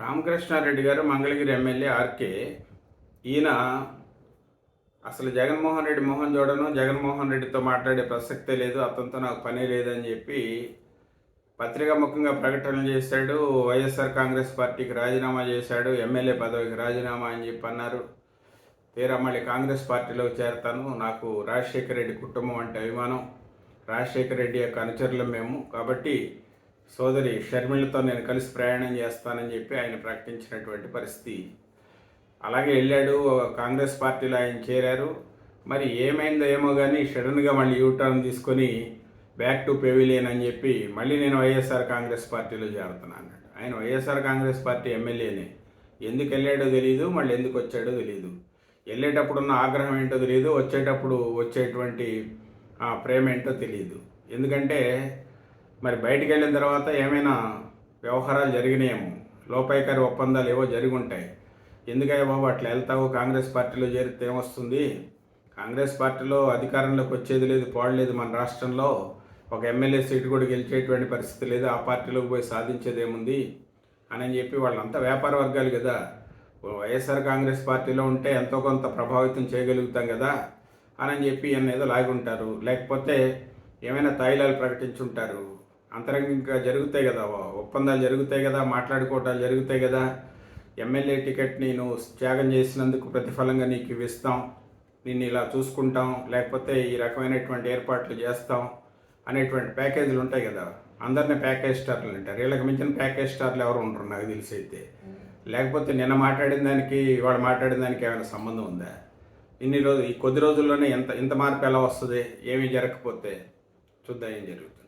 రామకృష్ణారెడ్డి గారు Mangalagiri MLA RK. ఈయన అసలు జగన్మోహన్ రెడ్డి మోహన్ చూడను జగన్మోహన్ రెడ్డితో మాట్లాడే ప్రసక్తే లేదు అతనితో నాకు పనే లేదని చెప్పి పత్రికా ముఖంగా ప్రకటనలు చేశాడు వైఎస్ఆర్ కాంగ్రెస్ పార్టీకి రాజీనామా చేశాడు ఎమ్మెల్యే పదవికి రాజీనామా అని చెప్పి అన్నారు. తీరా మళ్ళీ కాంగ్రెస్ పార్టీలోకి చేరతాను. నాకు రాజశేఖర రెడ్డి కుటుంబం అంటే అభిమానం. రాజశేఖర రెడ్డి యొక్క అనుచరులం మేము. కాబట్టి సోదరి షర్మిలతో నేను కలిసి ప్రయాణం చేస్తానని చెప్పి ఆయన ప్రకటించినటువంటి పరిస్థితి. అలాగే వెళ్ళాడు కాంగ్రెస్ పార్టీలో ఆయన చేరారు. మరి ఏమైందో ఏమో కానీ సడన్గా మళ్ళీ యూటర్న్ తీసుకొని బ్యాక్ టు పెవిలియన్ అని చెప్పి మళ్ళీ నేను వైఎస్ఆర్ కాంగ్రెస్ పార్టీలో చేరుతున్నాను అన్నాడు. ఆయన వైఎస్ఆర్ కాంగ్రెస్ పార్టీ ఎమ్మెల్యేనే. ఎందుకు వెళ్ళాడో తెలియదు మళ్ళీ ఎందుకు వచ్చాడో తెలియదు వెళ్ళేటప్పుడు ఉన్న ఆగ్రహం ఏంటో తెలియదు వచ్చేటప్పుడు వచ్చేటువంటి ఆ, ప్రేమ ఏంటో తెలియదు ఎందుకంటే మరి బయటికి వెళ్ళిన తర్వాత ఏమైనా వ్యవహారాలు జరిగినాయేమో? లోపాయికారి ఒప్పందాలు ఏవో జరిగి ఉంటాయి ఎందుకయ్యా బాబు అట్లా వెళ్తావు? కాంగ్రెస్ పార్టీలో చేరితే ఏమొస్తుంది? కాంగ్రెస్ పార్టీలో అధికారంలోకి వచ్చేది లేదు పోడలేదు మన రాష్ట్రంలో. ఒక ఎమ్మెల్యే సీటు కూడా గెలిచేటువంటి పరిస్థితి లేదు ఆ పార్టీలోకి పోయి సాధించేది ఏముంది అని చెప్పి వాళ్ళంతా వ్యాపార వర్గాలు కదా. వైఎస్ఆర్ కాంగ్రెస్ పార్టీలో ఉంటే ఎంతో కొంత ప్రభావితం చేయగలుగుతాం కదా? అని చెప్పి ఈయన ఏదో లాగుంటారు. లేకపోతే ఏమైనా తాయిలాలు ప్రకటించుంటారు? అంతరంగికంగా జరుగుతాయి కదా ఒప్పందాలు జరుగుతాయి కదా మాట్లాడుకోవటాలు జరుగుతాయి కదా. ఎమ్మెల్యే టికెట్ నేను త్యాగం చేసినందుకు ప్రతిఫలంగా నీకు ఇవి ఇస్తాం నిన్ను ఇలా చూసుకుంటాం. లేకపోతే ఈ రకమైనటువంటి ఏర్పాట్లు చేస్తాం అనేటువంటి ప్యాకేజీలు ఉంటాయి కదా. అందరినీ ప్యాకేజ్ స్టార్లు అంటారు. వీళ్ళకి మించిన ప్యాకేజ్ స్టార్లు ఎవరు ఉండరు నాకు తెలిసి అయితే. లేకపోతే నిన్న మాట్లాడిన దానికి వాడు మాట్లాడిన దానికి ఏమైనా సంబంధం ఉందా? ఇన్ని రోజు ఈ కొద్ది రోజుల్లోనే ఎంత ఇంత మార్పు ఎలా వస్తుంది? ఏమీ జరగకపోతే చూద్దాం ఏం జరుగుతుంది.